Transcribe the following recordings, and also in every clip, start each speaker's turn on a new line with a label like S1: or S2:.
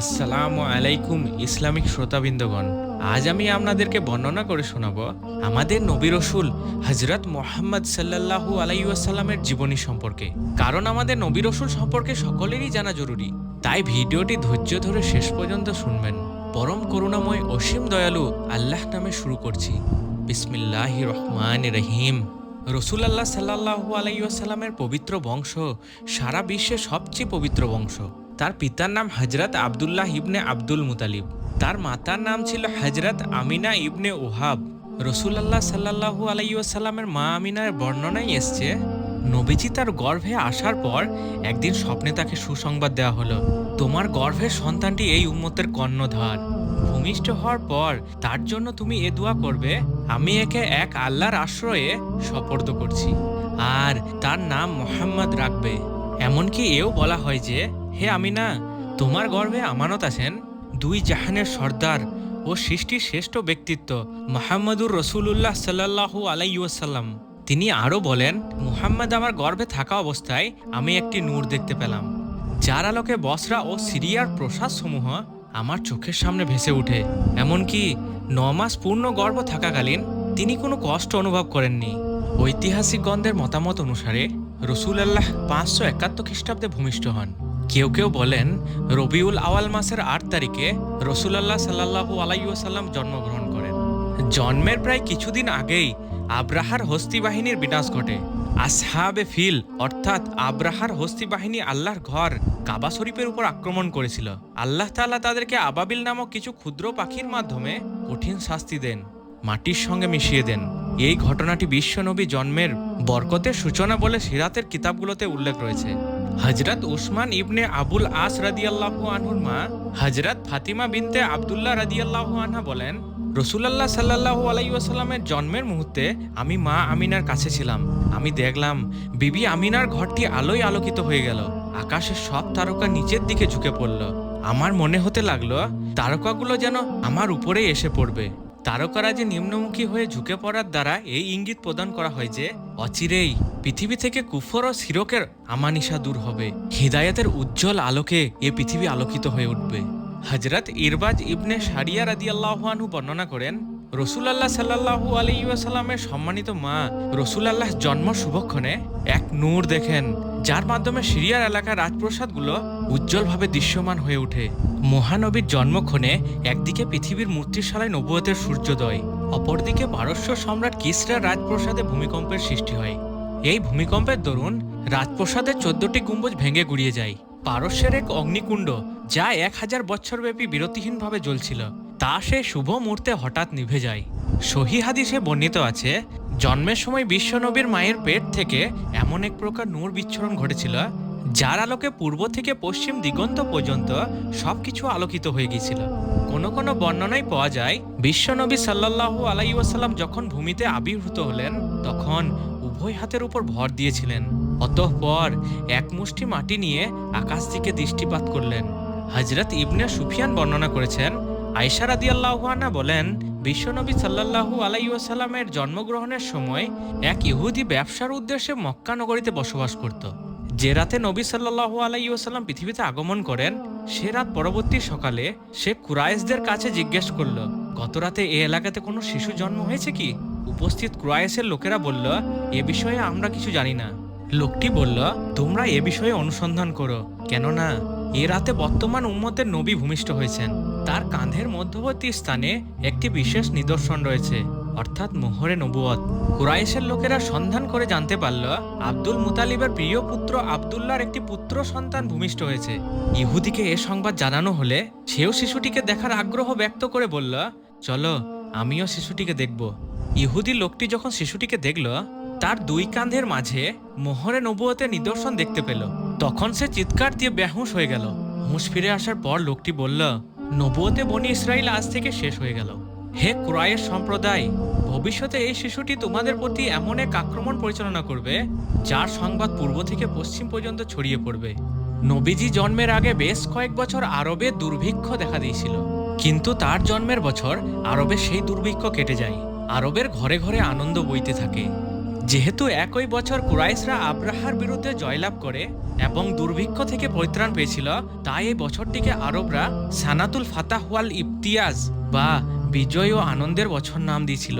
S1: আসসালামু আলাইকুম ইসলামিক শ্রোতাবৃন্দগণ। আজ আমি আপনাদেরকে বর্ণনা করে শোনাব আমাদের নবী রসুল হজরত মোহাম্মদ সাল্লাল্লাহু আলাইসাল্লামের জীবনী সম্পর্কে। কারণ আমাদের নবী রসুল সম্পর্কে সকলেরই জানা জরুরি। তাই ভিডিওটি ধৈর্য ধরে শেষ পর্যন্ত শুনবেন। পরম করুণাময় অসীম দয়ালু আল্লাহ নামে শুরু করছি। বিসমিল্লাহ রহমান রহিম। রসুল আল্লাহ সাল্লাহু আলাইসাল্লামের পবিত্র বংশ সারা বিশ্বের সবচেয়ে পবিত্র বংশ। তার পিতার নাম হজরত আবদুল্লাহ ইবনে আব্দুল মুতালিব। তার মাতার নাম ছিল হজরত আমিনা ইবনে ওহাব রসুল আল্লাহ সাল্লাহু আলাইসাল্লামের মা আমিনার বর্ণনায় এসছে, নবীজি তার গর্ভে আসার পর একদিন স্বপ্নে তাকে সুসংবাদ দেওয়া হলো, তোমার গর্ভের সন্তানটি এই উম্মতের কর্ণধার। ভূমিষ্ঠ হওয়ার পর তার জন্য তুমি এ দোয়া করবে, আমি একে এক আল্লাহর আশ্রয়ে সপর্দ করছি, আর তার নাম মোহাম্মদ রাখবে। এমনকি এও বলা হয় যে, হে আমিনা, তোমার গর্ভে আমানত আছেন দুই জাহানের সর্দার ও সৃষ্টির শ্রেষ্ঠ ব্যক্তিত্ব মোহাম্মদুর রসুল্লাহ সাল্লাহু আলাইসাল্লাম তিনি আরও বলেন, মুহাম্মদ আমার গর্ভে থাকা অবস্থায় আমি একটি নূর দেখতে পেলাম, যার আলোকে বসরা ও সিরিয়ার প্রসাদসমূহ আমার চোখের সামনে ভেসে ওঠে। এমনকি ন মাস পূর্ণ গর্ভ থাকাকালীন তিনি কোনো কষ্ট অনুভব করেননি। ঐতিহাসিক গন্ধের মতামত অনুসারে রসুল আল্লাহ পাঁচশো একাত্তর খ্রিস্টাব্দে ভূমিষ্ঠ হন। কেউ কেউ বলেন রবিউল আওয়াল মাসের আট তারিখে রসুল আল্লাহ সাল্লাহু আলাইসাল্লাম জন্মগ্রহণ করেন। জন্মের প্রায় কিছুদিন আগেই আব্রাহার হস্তি বাহিনীর বিনাশ ঘটে। আসহাবে ফিল, অর্থাৎ আব্রাহার হস্তি বাহিনী আল্লাহর ঘর কাবা শরীফের উপর আক্রমণ করেছিল। আল্লাহ তাআলা তাদেরকে আবাবিল নামক কিছু ক্ষুদ্র পাখির মাধ্যমে কঠিন শাস্তি দেন, মাটির সঙ্গে মিশিয়ে দেন। এই ঘটনাটি বিশ্বনবী জন্মের বরকতের সূচনা বলে সিরাতের কিতাবগুলোতে উল্লেখ রয়েছে। হজরত উসমান ইবনে আবুল আস রাদিয়াল্লাহু আনহুর মা হজরত ফাতিমা বিনতে আবদুল্লাহ রাদিয়াল্লাহু আনহা বলেন রসুলাল্লাহ সাল্লাহু আলাইসাল্লামের জন্মের মুহূর্তে আমি মা আমিনার কাছে ছিলাম। আমি দেখলাম বিবি আমিনার ঘরটি আলোয় আলোকিত হয়ে গেল। আকাশের সব তারকা নিচের দিকে ঝুঁকে পড়ল। আমার মনে হতে লাগল, তারকাগুলো যেন আমার উপরেই এসে পড়বে। তারকারা যে নিম্নমুখী হয়ে ঝুঁকে পড়ার দ্বারা এই ইঙ্গিত প্রদান করা হয় যে, অচিরেই পৃথিবী থেকে কুফর ও সিরকের আমানিশা দূর হবে। হৃদায়তের উজ্জ্বল আলোকে এ পৃথিবী আলোকিত হয়ে উঠবে। হজরত ইরবাজ ইবনে সারিয়া রাদি আল্লাহানহু বর্ণনা করেন রসুল আল্লাহ সাল্লাহু আলাইসাল্লামের সম্মানিত মা রসুল আল্লাহ জন্ম শুভক্ষণে এক নূর দেখেন, যার মাধ্যমে সিরিয়ার এলাকার রাজপ্রসাদগুলো উজ্জ্বলভাবে দৃশ্যমান হয়ে ওঠে। মহানবীর জন্মক্ষণে একদিকে পৃথিবীর মূর্তিশালায় নবুয়তের সূর্যোদয়, অপরদিকে পারস্য সম্রাট কিসরা রাজপ্রসাদে ভূমিকম্পের সৃষ্টি হয়। এই ভূমিকম্পের দরুন রাজপ্রসাদের চোদ্দটি গম্বুজ ভেঙে গুড়িয়ে যায়। পারস্যের এক অগ্নিকুণ্ড যা এক হাজার বছরব্যাপী বিরতিহীনভাবে জ্বলছিল। তা সে শুভ মুহূর্তে হঠাৎ নিভে যায়। সহি হাদিসে বর্ণিত আছে, জন্মের সময় বিশ্বনবীর মায়ের পেট থেকে এমন এক প্রকার নূর বিচ্ছরণ ঘটেছিল, যার আলোকে পূর্ব থেকে পশ্চিম দিগন্ত পর্যন্ত সবকিছু আলোকিত হয়ে গিয়েছিল। কোনো কোনো বর্ণনায় পাওয়া যায়, বিশ্বনবী সাল্লাল্লাহু আলাইসাল্লাম যখন ভূমিতে আবির্ভূত হলেন, তখন উভয় হাতের উপর ভর দিয়েছিলেন। অতঃপর এক মুষ্টি মাটি নিয়ে আকাশ দিকে দৃষ্টিপাত করলেন। হজরত ইবনে সুফিয়ান বর্ণনা করেছেন আয়সা রাদি আল্লাহানা বলেন, বিশ্বনবী সাল্লাহু আলাইসাল্লামের জন্মগ্রহণের সময় এক ইহুদি ব্যবসার উদ্দেশ্যে মক্কা নগরীতে বসবাস করত। যে রাতে নবী সাল্লাহু আলাইসাল্লাম পৃথিবীতে আগমন করেন, সে রাত পরবর্তী সকালে সে কুরাইশদের কাছে জিজ্ঞেস করল, গত রাতে এ এলাকাতে কোনো শিশু জন্ম হয়েছে কি? উপস্থিত ক্রয়েসের লোকেরা বলল, এ বিষয়ে আমরা কিছু জানি না। লোকটি বলল, তোমরা এ বিষয়ে অনুসন্ধান করো। কেননা এ রাতে বর্তমান উম্মতের নবী ভূমিষ্ঠ হয়েছেন। তার কাঁধের মধ্যবর্তী স্থানে একটি বিশেষ নিদর্শন রয়েছে, অর্থাৎ মোহরে নবুয়ত কুরাইশের লোকেরা সন্ধান করে জানতে পারল, আব্দুল মুতালিবের প্রিয় পুত্র আবদুল্লার একটি পুত্র সন্তান ভূমিষ্ঠ হয়েছে। ইহুদিকে এ সংবাদ জানানো হলে সেও শিশুটিকে দেখার আগ্রহ ব্যক্ত করে বলল, চলো, আমিও শিশুটিকে দেখব। ইহুদি লোকটি যখন শিশুটিকে দেখল তার দুই কাঁধের মাঝে মোহরে নবুয়তের নিদর্শন দেখতে পেল। তখন সে চিৎকার দিয়ে বেহুশ হয়ে গেল। হুঁশ ফিরে আসার পর লোকটি বলল, নবুয়তে বনি ইসরায়েল আজ থেকে শেষ হয়ে গেল। হে ক্রয়ের সম্প্রদায়, ভবিষ্যতে এই শিশুটি তোমাদের প্রতি এমন এক আক্রমণ পরিচালনা করবে, যার সংবাদ পূর্ব থেকে পশ্চিম পর্যন্ত ছড়িয়ে পড়বে। নবীজি জন্মের আগে বেশ কয়েক বছর আরবে দুর্ভিক্ষ দেখা দিয়েছিল। কিন্তু তার জন্মের বছর আরবে সেই দুর্ভিক্ষ কেটে যায়। আরবের ঘরে ঘরে আনন্দ বইতে থাকে। যেহেতু একই বছর কুরাইশরা আব্রাহার বিরুদ্ধে জয়লাভ করে এবং দুর্ভিক্ষ থেকে পরিত্রাণ পেয়েছিল, তাই এই বছরটিকে আরবরা সানাতুল ফাতাহ ওয়াল ইবতিয়াজ বা বিজয় ও আনন্দের বছর নাম দিয়েছিল।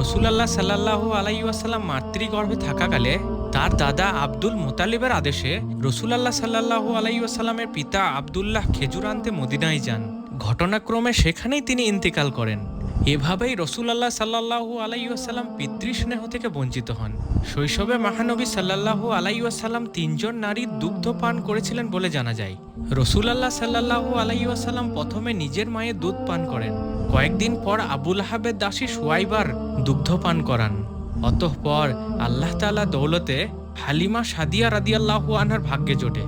S1: রসুলাল্লাহ সাল্লাহ আলাইসাল্লাম মাতৃগর্ভে থাকাকালে তার দাদা আব্দুল মোতালিবের আদেশে রসুলাল্লাহ সাল্লাহ আলাইসাল্লামের পিতা আবদুল্লাহ খেজুর আনতে মদিনায় যান। ঘটনাক্রমে সেখানেই তিনি ইন্তেকাল করেন। এভাবেই রসুলাল্লাহ সাল্লাহু আলাইসাল্লাম পিতৃস্নেহ থেকে বঞ্চিত হন। শৈশবে মহানবী সাল্লাহু আলাইসাল্লাম তিনজন নারীর দুগ্ধ পান করেছিলেন বলে জানা যায়। রসুলাল্লাহ সাল্লাহু আলাইসাল্লাম প্রথমে নিজের মায়ের দুধ পান করেন। কয়েকদিন পর আবুল আহাবের দাসী সোয়াইবার দুগ্ধ পান করান। অতঃপর আল্লাহ তালা দৌলতে হালিমা সাদিয়া রাদিয়াল্লাহু আনহার ভাগ্যে জোটে।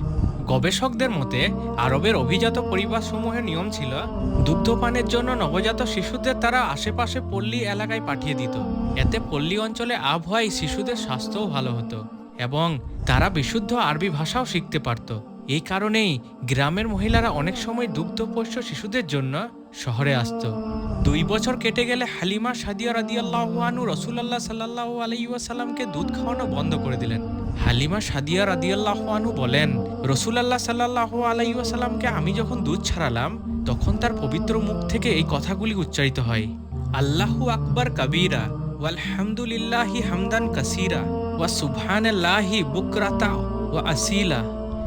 S1: গবেষকদের মতে, আরবের অভিজাত পরিবারসমূহের নিয়ম ছিল, দুগ্ধপানের জন্য নবজাত শিশুদের তারা আশেপাশে পল্লী এলাকায় পাঠিয়ে দিত। এতে পল্লী অঞ্চলে আবহাওয়ায় শিশুদের স্বাস্থ্যও ভালো হতো এবং তারা বিশুদ্ধ আরবি ভাষাও শিখতে পারত। এই কারণেই গ্রামের মহিলারা অনেক সময় দুগ্ধপোষ্য শিশুদের জন্য শহরে আসতো। দুই বছর কেটে গেলে হালিমা সাদিয়া রাদিয়াল্লাহু আনহু রসুলাল্লাহ সাল্লাল্লাহু আলাইহি ওয়াসাল্লামকে দুধ খাওয়ানো বন্ধ করে দিলেন। হালিমা সাদিয়া রাদিয়াল্লাহু আনহু বলেন, রসুলাল্লাহ সাল্লাল্লাহু আলাইহি ওয়াসাল্লামকে আমি যখন দুধ ছাড়ালাম, তখন তার পবিত্র মুখ থেকে এই কথাগুলি উচ্চারিত হয়। আল্লাহু আকবার কাবীরা, ওয়ালহামদুলিল্লাহি হামদান কাসিরা, ওয়া সুবহানাল্লাহি বুকরাতা ওয়া আসিলা।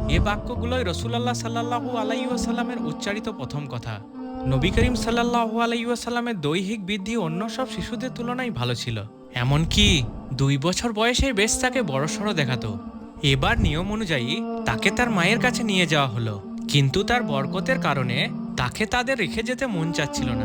S1: এ বাক্যগুলোই রসুলাল্লাহ সাল্লাল্লাহু আলাইহি ওয়াসাল্লামের উচ্চারিত প্রথম কথা। নবী করিম সাল্লাল্লাহু আলাইহি ওয়াসাল্লামের দৈহিক বৃদ্ধি অন্য সব শিশুদের তুলনায় ভালো ছিল। এমনকি দুই বছর বয়সে বেশ তাকে বড়সড় দেখাতো। এবার নিয়ম অনুযায়ী তাকে তার মায়ের কাছে নিয়ে যাওয়া হলো। কিন্তু তার বরকতের কারণে তাকে তাদের রেখে যেতে মন চাচ্ছিল না।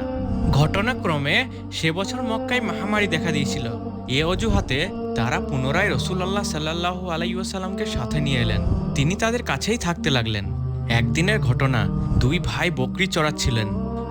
S1: ঘটনাক্রমে সে বছর মক্কায় মহামারী দেখা দিয়েছিল। এ অজুহাতে তারা পুনরায় রসুল্লাহ সাল্লাহ আলাইসাল্লামকে সাথে নিয়ে এলেন। তিনি তাদের কাছেই থাকতে লাগলেন। একদিনের ঘটনা দুই ভাই বকরি চড়াচ্ছিলেন।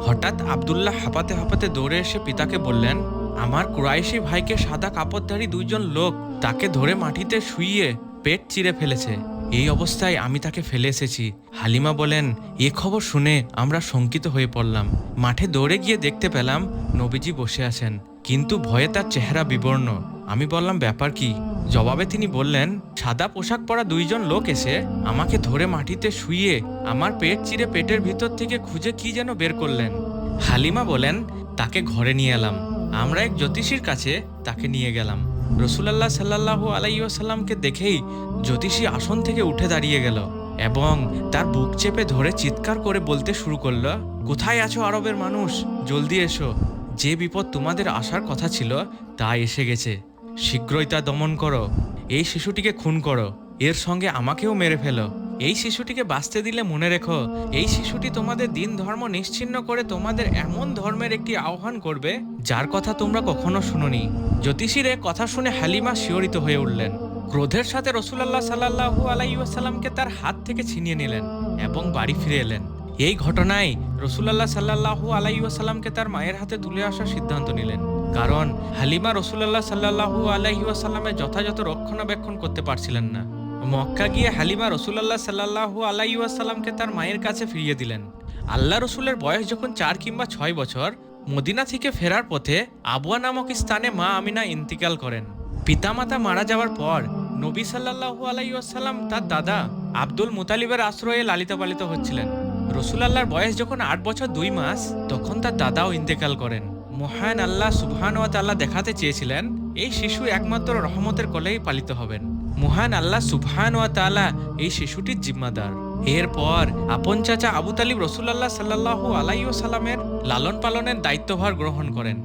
S1: হঠাৎ আবদুল্লাহ হাঁপাতে হাঁপাতে দৌড়ে এসে পিতাকে বললেন আমার কুরাইশি ভাইকে সাদা কাপড়ধারী দুইজন লোক তাকে ধরে মাটিতে শুইয়ে পেট চিরে ফেলেছে। এই অবস্থায় আমি তাকে ফেলে এসেছি। হালিমা বলেন, এ খবর শুনে আমরা শঙ্কিত হয়ে পড়লাম। মাঠে দৌড়ে গিয়ে দেখতে পেলাম নবীজি বসে আছেন। কিন্তু ভয়ে তার চেহারা বিবর্ণ। আমি বললাম, ব্যাপার কি? জবাবে তিনি বললেন, সাদা পোশাক পরা দুইজন লোক এসে আমাকে ধরে মাটিতে শুয়ে আমার পেট চিরে পেটের ভিতর থেকে খুঁজে কি যেন বের করলেন? হালিমা বলেন, তাকে ঘরে নিয়ে এলাম। আমরা এক জ্যোতিষীর কাছে তাকে নিয়ে গেলাম। রসুলাল্লাহ সাল্লাহ আলাইসাল্লামকে দেখেই জ্যোতিষী আসন থেকে উঠে দাঁড়িয়ে গেল এবং তার বুক চেপে ধরে চিৎকার করে বলতে শুরু করল, কোথায় আছো আরবের মানুষ? জলদি এসো। যে বিপদ তোমাদের আসার কথা ছিল, তা এসে গেছে। শীঘ্রই তা দমন করো। এই শিশুটিকে খুন করো। এর সঙ্গে আমাকেও মেরে ফেলো। এই শিশুটিকে বাঁচতে দিলে মনে রেখো, এই শিশুটি তোমাদের দিন ধর্ম নিশ্চিন্ন করে তোমাদের এমন ধর্মের একটি আহ্বান করবে, যার কথা তোমরা কখনো শুনোনি। জ্যোতিষীর কথা শুনে হালিমা শিহরিত হয়ে উঠলেন। ক্রোধের সাথে রসুলাল্লাহ সাল্লাহু আলাইসাল্লামকে তার হাত থেকে ছিনিয়ে নিলেন এবং বাড়ি ফিরে এলেন। এই ঘটনায় রসুলাল্লাহ সাল্লাহু আলাইসাল্লামকে তার মায়ের হাতে তুলে আসার সিদ্ধান্ত নিলেন। কারণ হালিমা রসুলাল্লাহ সাল্লাহু আলাইসাল্লামের যথাযথ রক্ষণাবেক্ষণ করতে পারছিলেন না। মক্কা গিয়ে হালিমা রসুলাল্লাহ সাল্লাহু আলাইসাল্লামকে তার মায়ের কাছে ফিরিয়ে দিলেন। আল্লাহ রসুলের বয়স যখন চার কিংবা ছয় বছর, মদিনা থেকে ফেরার পথে আবুয়া নামক স্থানে মা আমিনা ইন্তিকাল করেন। পিতামাতা মারা যাওয়ার পর নবী সাল্লাহু আলাইসাল্লাম তার দাদা আব্দুল মুতালিবের আশ্রয়ে লালিত পালিত হচ্ছিলেন। রসুলাল্লাহর বয়স যখন আট বছর দুই মাস, তখন তার দাদাও ইন্তেকাল করেন। মহান আল্লাহ সুবহান ওয়া তাআলা দেখাতে চেয়েছিলেন, এই শিশু একমাত্র রহমতের কলেই পালিত হবেন। মহান আল্লাহ সুবহান ওয়া তাআলা এই শিশুটির জিম্মাদার। এরপর আপন চাচা আবু তালিব রসুলাল্লাহ সাল্লাহু আলাইসাল্লামের লালন পালনের দায়িত্বভার গ্রহণ করেন।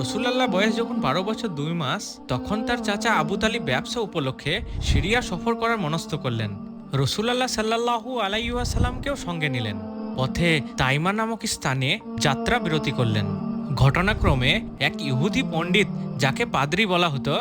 S1: রসুলাল্লাহ বয়স যখন বারো বছর দুই মাস, তখন তার চাচা আবু তালিব ব্যবসা উপলক্ষে সিরিয়া সফর করার মনস্থ করলেন। রসুলাল্লাহ সাল্লাহু আলাইসাল্লামকেও সঙ্গে নিলেন। পথে তাইমা নামক স্থানে যাত্রা বিরতি করলেন। ঘটনাক্রমে এক ইহুদি পণ্ডিত, যাকে পাদ্রি বলা হতো,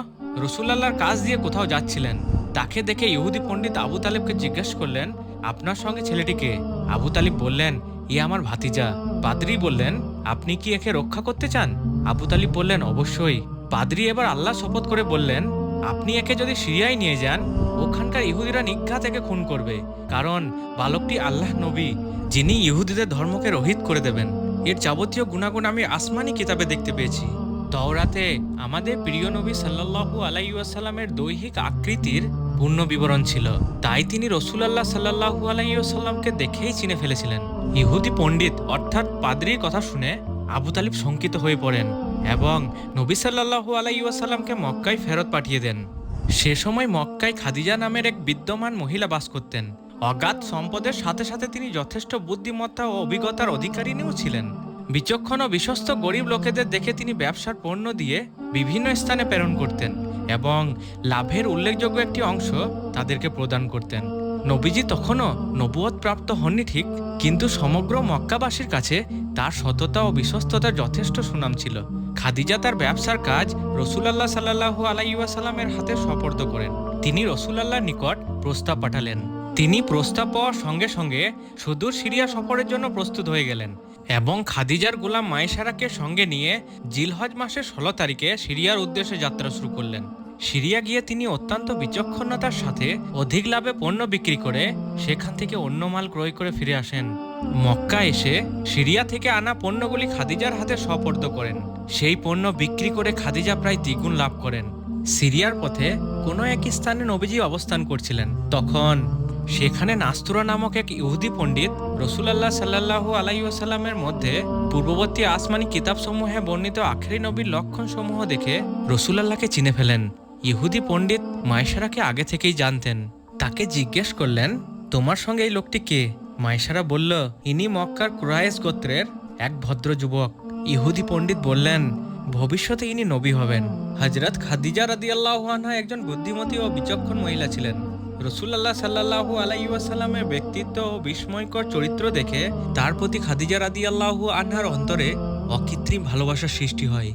S1: রসুলাল্লাহর কাজ দিয়ে কোথাও যাচ্ছিলেন। তাকে দেখে ইহুদি পণ্ডিত আবু তালিবকে জিজ্ঞেস করলেন, আপনার সঙ্গে ছেলেটিকে আবু তালিব বললেন ই আমার ভাতিজা। পাদ্রি বললেন, আপনি কি একে রক্ষা করতে চান? আবু তালিব বললেন, অবশ্যই। পাদ্রি এবার আল্লাহ শপথ করে বললেন, আপনি একে যদি সিরিয়ায় নিয়ে যান, ওখানকার ইহুদিরা নিঘাত একে খুন করবে। কারণ বালকটি আল্লাহ নবী, যিনি ইহুদিদের ধর্মকে রহিত করে দেবেন। এর যাবতীয় গুণাগুণ আমি আসমানি কিতাবে দেখতে পেয়েছি। তওরাতে আমাদের প্রিয় নবী সাল্লাল্লাহু আলাইসাল্লামের দৈহিক আকৃতির পূর্ণ বিবরণ ছিল। তাই তিনি রসুলাল্লাহ সাল্লাল্লাহু আলাইসাল্লামকে দেখেই চিনে ফেলেছিলেন। ইহুদি পণ্ডিত অর্থাৎ পাদ্রির কথা শুনে আবু তালিব শঙ্কিত হয়ে পড়েন এবং নবী সাল্লাল্লাহু আলাইসাল্লামকে মক্কায় ফেরত পাঠিয়ে দেন। সে সময় মক্কায় খাদিজা নামের এক বিদ্যমান মহিলা বাস করতেন। অগাধ সম্পদের সাথে সাথে তিনি যথেষ্ট বুদ্ধিমত্তা ও অভিজ্ঞতার অধিকারিণীও ছিলেন। বিচক্ষণ ও বিশ্বস্ত গরিব লোকেদের দেখে তিনি ব্যবসার পণ্য দিয়ে বিভিন্ন স্থানে প্রেরণ করতেন। এবং লাভের উল্লেখযোগ্য একটি অংশ তাদেরকে প্রদান করতেন। নবীজি তখনও নবুয়ত প্রাপ্ত হননি ঠিক, কিন্তু সমগ্র মক্কাবাসীর কাছে তার সততা ও বিশ্বস্ততার যথেষ্ট সুনাম ছিল। খাদিজা তার ব্যবসার কাজ রসুলাল্লাহ সাল্লাহু আলাইসাল্লামের হাতে সপর্দ করেন। তিনি রসুলাল্লাহর নিকট প্রস্তাব পাঠালেন। তিনি প্রস্তাব পাওয়ার সঙ্গে সঙ্গে সুদূর সিরিয়া সফরের জন্য প্রস্তুত হয়ে গেলেন। এবং খাদিজার গোলাম মায়েশারাকে সঙ্গে নিয়ে জিলহজ মাসের ষোলো তারিখে সিরিয়ার উদ্দেশ্যে যাত্রা শুরু করলেন। সিরিয়া গিয়ে তিনি অত্যন্ত বিচক্ষণতার সাথে অধিক লাভে পণ্য বিক্রি করে সেখান থেকে অন্য মাল ক্রয় করে ফিরে আসেন। মক্কা এসে সিরিয়া থেকে আনা পণ্যগুলি খাদিজার হাতে সপর্দ করেন। সেই পণ্য বিক্রি করে খাদিজা প্রায় দ্বিগুণ লাভ করেন। সিরিয়ার পথে কোনো এক স্থানে নবীজি অবস্থান করছিলেন। তখন সেখানে নাস্তুরা নামক এক ইহুদি পণ্ডিত রসুলাল্লাহ সাল্লাহু আলাইসাল্লামের মধ্যে পূর্ববর্তী আসমানি কিতাবসমূহে বর্ণিত আখেরি নবীর লক্ষণ সমূহ দেখে রসুলাল্লাহকে চিনে ফেলেন। ইহুদি পণ্ডিত মায়েশারাকে আগে থেকেই জানতেন। তাকে জিজ্ঞেস করলেন, তোমার সঙ্গে এই লোকটি কে? মায়েশারা বলল, ইনি মক্কার কুরায়েস গোত্রের এক ভদ্র যুবক। ইহুদি পণ্ডিত বললেন, ভবিষ্যতে ইনি নবী হবেন। হজরত খাদিজা রাদি আনহা একজন বুদ্ধিমতী ও বিচক্ষণ মহিলা ছিলেন। রসুল্লাহ সাল্লাহু আলাইসাল্লামের ব্যক্তিত্ব ও বিস্ময়কর চরিত্র দেখে তার প্রতি খাদিজা রাদি আল্লাহু আনহার অন্তরে অকৃত্রিম ভালোবাসার সৃষ্টি হয়।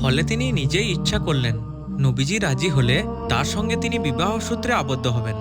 S1: ফলে তিনি নিজেই ইচ্ছা করলেন, নবীজি রাজি হলে তার সঙ্গে তিনি বিবাহ সূত্রে আবদ্ধ হবেন।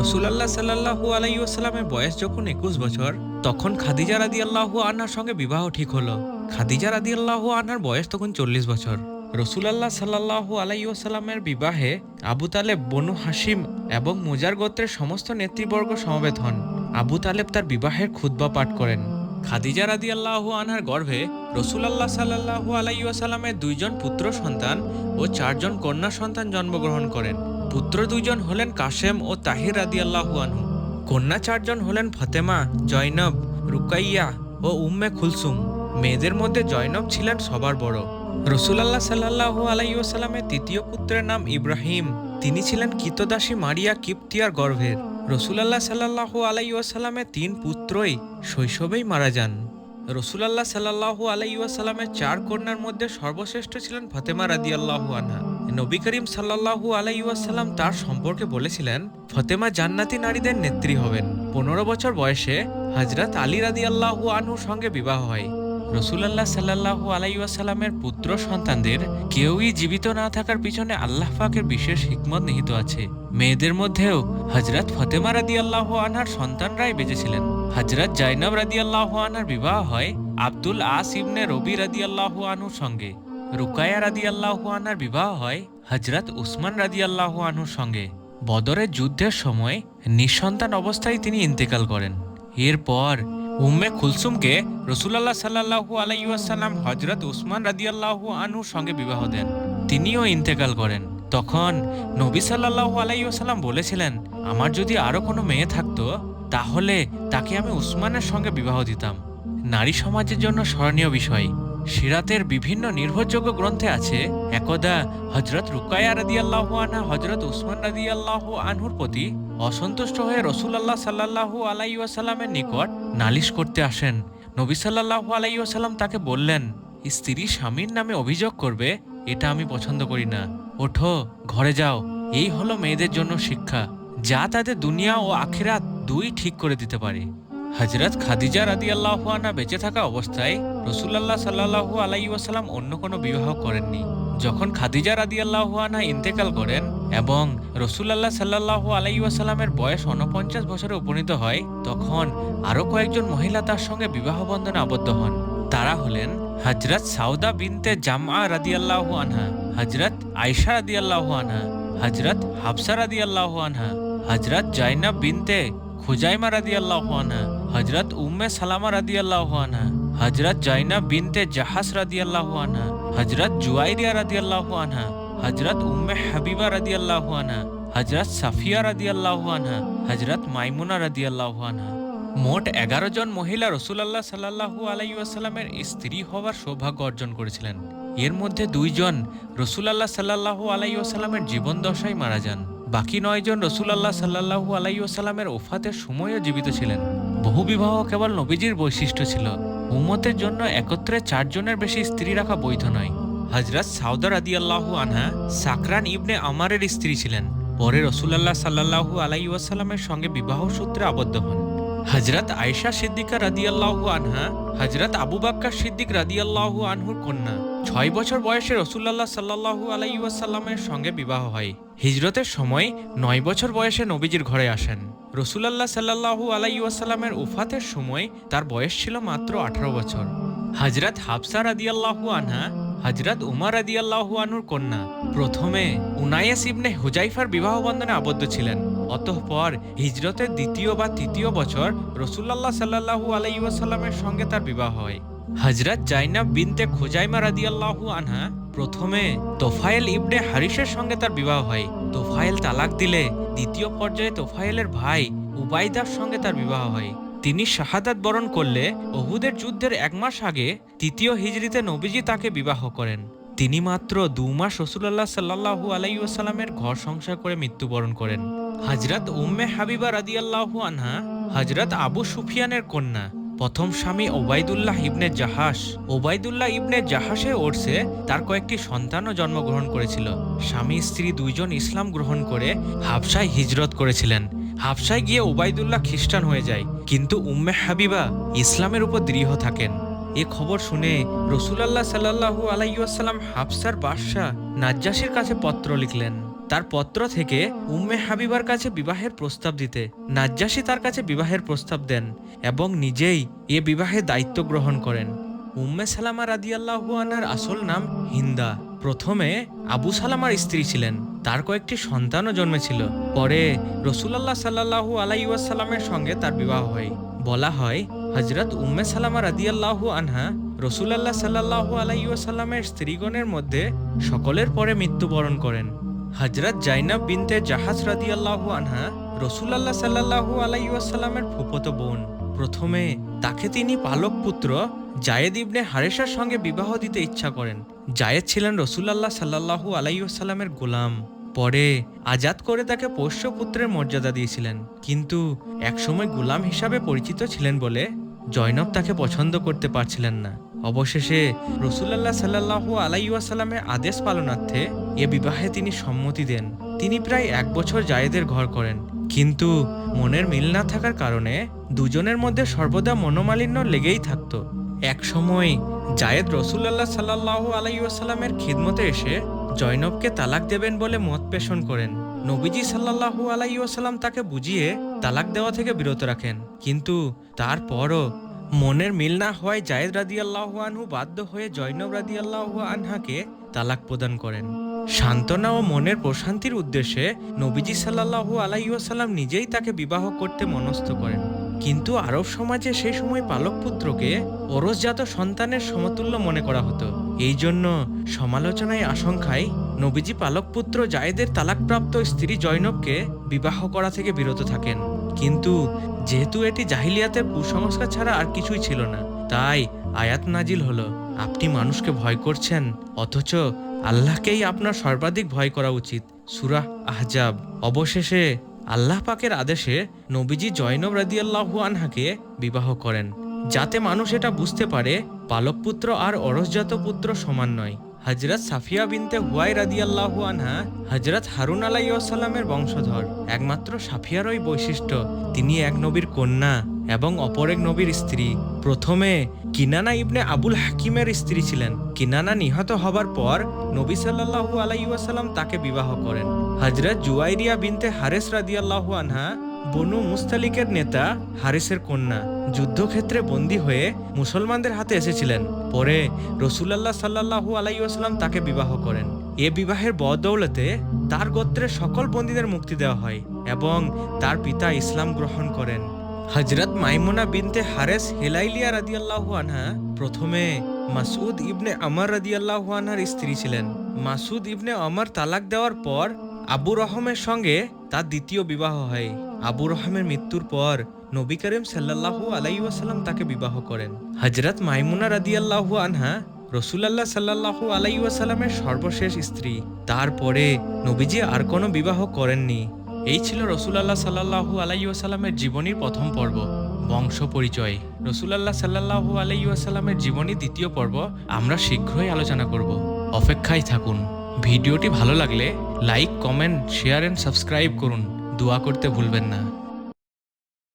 S1: রসুলাল্লাহ সাল্লাহু আলাইসাল্লামের বয়স যখন একুশ বছর, তখন খাদিজা রাদি আল্লাহু আনহার সঙ্গে বিবাহ ঠিক হলো। খাদিজা রাদি আল্লাহু আনহার বয়স তখন চল্লিশ বছর। রসুলাল্লাহ সাল্লাহু আলাইসাল্লামের বিবাহে আবু তালেব, বনু হাসিম এবং মুজার গোত্রের সমস্ত নেতৃবর্গ সমবেত হন। আবু তালেব তার বিবাহের খুদ্া পাঠ করেন। খাদিজা রাদি আল্লাহু আনহার গর্ভে রসুলাল্লাহ সাল্লাহু আলাইসাল্লামের দুইজন পুত্র সন্তান ও চারজন কন্যা সন্তান জন্মগ্রহণ করেন। পুত্র দুইজন হলেন কাশেম ও তাহির রাদি আল্লাহু আনহু। কন্যা চারজন হলেন ফতেমা, জয়নব, রুকাইয়া ও উম্মে খুলসুম। মেয়েদের মধ্যে জয়নব ছিলেন সবার বড়। রসুলাল্লাহ সাল্লাহ আলাইসাল্লামের তৃতীয় পুত্রের নাম ইব্রাহিম। তিনি ছিলেন কিতদাসী মারিয়া কিপ্তিয়ার গর্ভের। রসুলাল্লাহ সাল্লাহ আলাইসাল্লামের তিন পুত্রই শৈশবেই মারা যান। রসুলাল্লাহ সাল্লাহু আলাইসাল্লামের চার কন্যার মধ্যে সর্বশ্রেষ্ঠ ছিলেন ফতেমা রাদি আল্লাহু আনহা। নবী করিম সাল্লাহু আলাইসাল্লাম তার সম্পর্কে বলেছিলেন, ফতেমা জান্নাতি নারীদের নেত্রী হবেন। পনেরো বছর বয়সে হজরত আলী রাদি আল্লাহু আনহুর সঙ্গে বিবাহ হয়। রসুলাল্লাহ সাল্লাহু আলাইসাল্লামের পুত্র সন্তানদের কেউই জীবিত না থাকার পিছনে আল্লাহ পাকের বিশেষ হিকমত নিহিত আছে। মেয়েদের মধ্যেও হজরত ফতেমা রাদি আল্লাহ আনহার সন্তানরাই বেঁচেছিলেন। হজরত জাইনব রাদি আল্লাহ আনহার বিবাহ হয় আব্দুল আস ইবনে রবি রাদি আল্লাহ আনহুর সঙ্গে। রুকায়া রাদি আল্লাহ আনহার বিবাহ হয় হজরত উসমান রাদি আল্লাহ আনহুর সঙ্গে। বদরের যুদ্ধের সময় নিঃসন্তান অবস্থায় তিনি ইন্তেকাল করেন। এরপর উম্মে খুলসুমকে রসুলাল্লাহ সাল্লাহু আলাইসাল্লাম হজরত উসমান রাদিয়াল্লাহু আনহুর সঙ্গে বিবাহ দেন। তিনিও ইন্তেকাল করেন। তখন নবী সাল্লাহু আলাইসাল্লাম বলেছিলেন, আমার যদি আরও কোনো মেয়ে থাকতো, তাহলে তাকে আমি উসমানের সঙ্গে বিবাহ দিতাম। নারী সমাজের জন্য স্মরণীয় বিষয়, সিরাতের বিভিন্ন নির্ভরযোগ্য গ্রন্থে আছে, একদা হজরত রুকায়া রাদি আল্লাহ আনহা হজরত উসমান রাদি আল্লাহ আনহুর প্রতি অসন্তুষ্ট হয়ে রসুলাল্লাহ সাল্লাহু আলাইসাল্লামের নিকট নালিশ করতে আসেন। নবী সাল্লাহু আলাইসাল্লাম তাকে বললেন, স্ত্রী স্বামীর নামে অভিযোগ করবে, এটা আমি পছন্দ করি না। ওঠো, ঘরে যাও, এই হলো মেয়েদের জন্য শিক্ষা, যা তাদের দুনিয়া ও আখিরাত দুই ঠিক করে দিতে পারে। হজরত খাদিজা রাদি আল্লাহানা বেঁচে থাকা অবস্থায় রসুলাল্লাহ সাল্লাহু আলাইসাল্লাম অন্য কোনো বিবাহ করেননি। যখন খাদিজা রাদি আল্লাহানা ইন্তেকাল করেন এবং রসুলাল্লাহ সাল্লাহু আলাইসাল্লামের বয়স উনপঞ্চাশ বছরে উপনীত হয়, তখন আরও কয়েকজন মহিলা তার সঙ্গে বিবাহ বন্ধনে আবদ্ধ হন। তারা হলেন হজরত সাউদা বিনতে জামা রাদি আল্লাহ আনহা হজরত আয়সা রাদি আল্লাহ আনহা হজরত হাফসা রাদি আল্লাহ আনহা হজরত জাইনাব বিনতে খুজাইমা রাদি আল্লাহ আনহা হজরত উম্মে সালামা রাদি আল্লাহ আনহা হজরত জাইনা বিনতে জাহাস রাদিয়াল্লাহু আনহা হজরত জুয়াইরিয়া রাদিয়াল্লাহু আনহা হজরত উম্মে হাবিবা রাদিয়াল্লাহু আনহা হজরত সাফিয়া রাদিয়াল্লাহু আনহা হজরত মাইমুনা রাদিয়াল্লাহু আনহা। মোট এগারো জন মহিলা রসুলাল্লাহ সাল্লাহু আলাইসাল্লামের স্ত্রী হওয়ার সৌভাগ্য অর্জন করেছিলেন। এর মধ্যে দুইজন রসুলাল্লাহ সাল্লাহু আলাইসাল্লামের জীবন দশায় মারা যান। বাকি নয়জন রসুলাল্লাহ সাল্লাহু আলাইসাল্লামের ওফাতের সময়ও জীবিত ছিলেন। বহু বিবাহ কেবল নবীজির বৈশিষ্ট্য ছিল। উম্মতের জন্য একত্রে চারজনের বেশি স্ত্রী রাখা বৈধ নয়। হজরত সাউদার আদি আল্লাহু আনহা সাকরান ইবনে আমারের স্ত্রী ছিলেন। পরে রসুলাল্লাহ সাল্লাহু আলাই ওয়াসাল্লামের সঙ্গে বিবাহ সূত্রে আবদ্ধ হন। হজরত আয়েশা সিদ্দিকা রাদিয়াল্লাহু আনহা হজরত আবু বাক্কার সিদ্দিক রাদিয়াল্লাহু আনহুর কন্যা। ছয় বছর বয়সে রসুল্লাহ সাল্লাহু আলাই ওয়াসাল্লামের সঙ্গে বিবাহ হয়। হিজরতের সময় নয় বছর বয়সে নবীজির ঘরে আসেন। রসুলাল্লাহ সাল্লাহু আলাই ওয়াসাল্লামের উফাতের সময় তার বয়স ছিল মাত্র আঠারো বছর। হজরত হাফসা রাদিয়াল্লাহু আনহা হজরত উমার রাদিয়াল্লাহু আনহুর কন্যা। প্রথমে উনাইয়াস ইবনে হুজাইফার বিবাহ বন্ধনে আবদ্ধ ছিলেন। অতঃপর হিজরতের দ্বিতীয় বা তৃতীয় বছর রসুল্লাহ সাল্লাহু আলাইসাল্লামের সঙ্গে তার বিবাহ হয়। হজরত জাইনাব বিনতে খোজাইমা রাদিয়াল্লাহু আনহা প্রথমে তোফায়েল ইবনে হারিসের সঙ্গে তার বিবাহ হয়। তোফায়েল তালাক দিলে দ্বিতীয় পর্যায়ে তোফায়েলের ভাই উবাইদার সঙ্গে তার বিবাহ হয়। তিনি শাহাদাত বরণ করলে ওহুদের যুদ্ধের এক মাস আগে তৃতীয় হিজরিতে নবীজি তাকে বিবাহ করেন। তিনি মাত্র দু মাস রসুল্লাহ সাল্লাহু আলাইসাল্লামের ঘর সংসার করে মৃত্যুবরণ করেন। হজরত উম্মে হাবিবা রাদিয়াল্লাহু আনহা হজরত আবু সুফিয়ানের কন্যা, প্রথম স্বামী ওবায়দুল্লাহ ইবনে জাহাস ওবায়দুল্লাহ ইবনে জাহাসে ওরসে তার কয়েকটি সন্তানও জন্মগ্রহণ করেছিল। স্বামী স্ত্রী দুইজন ইসলাম গ্রহণ করে হাবসায় হিজরত করেছিলেন। হাবসায় গিয়ে ওবায়দুল্লাহ খ্রিস্টান হয়ে যায়। কিন্তু উম্মে হাবিবা ইসলামের উপর দৃঢ় থাকেন। এ খবর শুনে রসুলাল্লাহ সাল্লাহু আলাইসাল্লাম হাফসার বাদশাহ নাজ্জাসির কাছে পত্র লিখলেন। তার পত্র থেকে উম্মে হাবিবার কাছে বিবাহের প্রস্তাব দিতে নাজ্জাসি তার কাছে বিবাহের প্রস্তাব দেন এবং নিজেই এ বিবাহের দায়িত্ব গ্রহণ করেন। উম্মে সালামা রাদিয়াল্লাহু আনার আসল নাম হিন্দা। প্রথমে আবু সালামার স্ত্রী ছিলেন। তার কয়েকটি সন্তানও জন্মেছিল। পরে রসুলাল্লাহ সাল্লাহু আলাইসাল্লামের সঙ্গে তার বিবাহ হয়। বলা হয় হজরত উম্মে সালামা রাদিয়াল্লাহু আনহা রসুলাল্লাহ সাল্লাহু আলাইসাল্লামের স্ত্রীগণের মধ্যে সকলের পরে মৃত্যুবরণ করেন। হজরত জাইনাব বিনতে জাহাজ রাদিয়াল্লাহু আনহা রসুলাল্লাহ সাল্লাহু আলাইসাল্লামের ফুপত বোন। প্রথমে তাকে তিনি পালক পুত্র জায়েদ ইবনে হারেসার সঙ্গে বিবাহ দিতে ইচ্ছা করেন। জায়েদ ছিলেন রসুলাল্লাহ সাল্লাহু আলাইসাল্লামের গোলাম। পরে আজাদ করে তাকে পোষ্য পুত্রের মর্যাদা দিয়েছিলেন। কিন্তু একসময় গোলাম হিসাবে পরিচিত ছিলেন বলে জয়নব তাকে পছন্দ করতে পারছিলেন না। অবশেষে রসুলাল্লাহ সাল্লাহু আলাইসাল্লামের আদেশ পালনার্থে এ বিবাহে তিনি সম্মতি দেন। তিনি প্রায় এক বছর জায়েদের ঘর করেন। কিন্তু মনের মিল না থাকার কারণে দুজনের মধ্যে সর্বদা মনোমালিন্য লেগেই থাকতো। এক সময় জায়েদ রসুল্লাহ সাল্লাহ আলাইসাল্লামের খিদমতে এসে জয়নবকে তালাক দেবেন বলে মত পেশন করেন। নবীজি সাল্লাহু আলাইসাল্লাম তাকে বুঝিয়ে তালাক দেওয়া থেকে বিরত রাখেন। কিন্তু তারপরও মনের মিল না হওয়ায় জায়েদ রাদিয়াল্লাহু আনহু বাধ্য হয়ে জৈনব রাদিয়াল্লাহু আনহাকে তালাক প্রদান করেন। সান্ত্বনা ও মনের প্রশান্তির উদ্দেশ্যে নবীজি সাল্লাহু আলাইসাল্লাম নিজেই তাকে বিবাহ করতে মনস্থ করেন। কিন্তু আরব সমাজে সেই সময় পালক পুত্রকে ওরসজাত সন্তানের সমতুল্য মনে করা হতো। এই জন্য সমালোচনায় আশঙ্কায় নবীজি পালক পুত্র জায়েদের তালাকপ্রাপ্ত স্ত্রী জৈনবকে বিবাহ করা থেকে বিরত থাকেন। কিন্তু যেহেতু এটি জাহিলিয়াতের কুসংস্কার ছাড়া আর কিছুই ছিল না, তাই আয়াত নাজিল হলো। আপনি মানুষকে ভয় করছেন, অথচ আল্লাহকেই আপনার সর্বাধিক ভয় করা উচিত। সুরাহ আহজাব, অবশেষে আল্লাহ পাকের আদেশে নবীজি জয়নব রাদিয়াল্লাহু আনহাকে বিবাহ করেন, যাতে মানুষ এটা বুঝতে পারে পালক পুত্র আর অরসজাত পুত্র সমান নয়। হজরত সাফিয়া বিনতে হুয়াই রাদিয়াল্লাহু আনহা হজরত হারুন আলাইসাল্লামের বংশধর, একমাত্র সাফিয়ারই বৈশিষ্ট্য, তিনি এক নবীর কন্যা। এবং অপর এক নবীর স্ত্রী। প্রথমে কিনানা ইবনে আবুল হাকিমের স্ত্রী ছিলেন। কিনানা নিহত হবার পর নবী সাল্লাহু আলাইসাল্লাম তাকে বিবাহ করেন। হজরত জুয়াইরিয়া বিনতে হারেস রাদিয়াল্লাহু আনহা, বনু মুস্তালিকের নেতা হারিসের কন্যা, যুদ্ধক্ষেত্রে বন্দী হয়ে মুসলমানদের হাতে এসেছিলেন। পরে রসুলাল্লাহ সাল্লাহু আলাইসাল্লাম তাকে বিবাহ করেন। এ বিবাহের বদৌলতে তার গোত্রের সকল বন্দীদের মুক্তি দেওয়া হয় এবং তার পিতা ইসলাম গ্রহণ করেন। হজরত মাইমুনা বিনতে হারেস হেলাইলিয়া রাদিয়াল্লাহু আনহা প্রথমে মাসুদ ইবনে আমর রাদিয়াল্লাহু আনহার স্ত্রী ছিলেন। মাসুদ ইবনে আমর তালাক দেওয়ার পর আবু রহমের সঙ্গে তার দ্বিতীয় বিবাহ হয়। আবু রহমের মৃত্যুর পর নবী করিম সাল্লাল্লাহু আলাই ওয়াসাল্লাম তাকে বিবাহ করেন। হজরত মাইমুনা রাদিয়াল্লাহু আনহা রসুলাল্লাহ সাল্লাল্লাহু আলাই ওয়াসাল্লামের সর্বশেষ স্ত্রী। তারপরে নবীজি আর কোনো বিবাহ করেননি। এই ছিল রসুলাল্লাহ সাল্লাহু আলাইসাল্লামের জীবনীর প্রথম পর্ব, বংশ পরিচয়। রসুলাল্লাহ সাল্লাহু আলাইসাল্লামের জীবনী দ্বিতীয় পর্ব আমরা শীঘ্রই আলোচনা করব। অপেক্ষায় থাকুন। ভিডিওটি ভালো লাগলে like, comment, share and subscribe করুন। দোয়া করতে ভুলবেন না।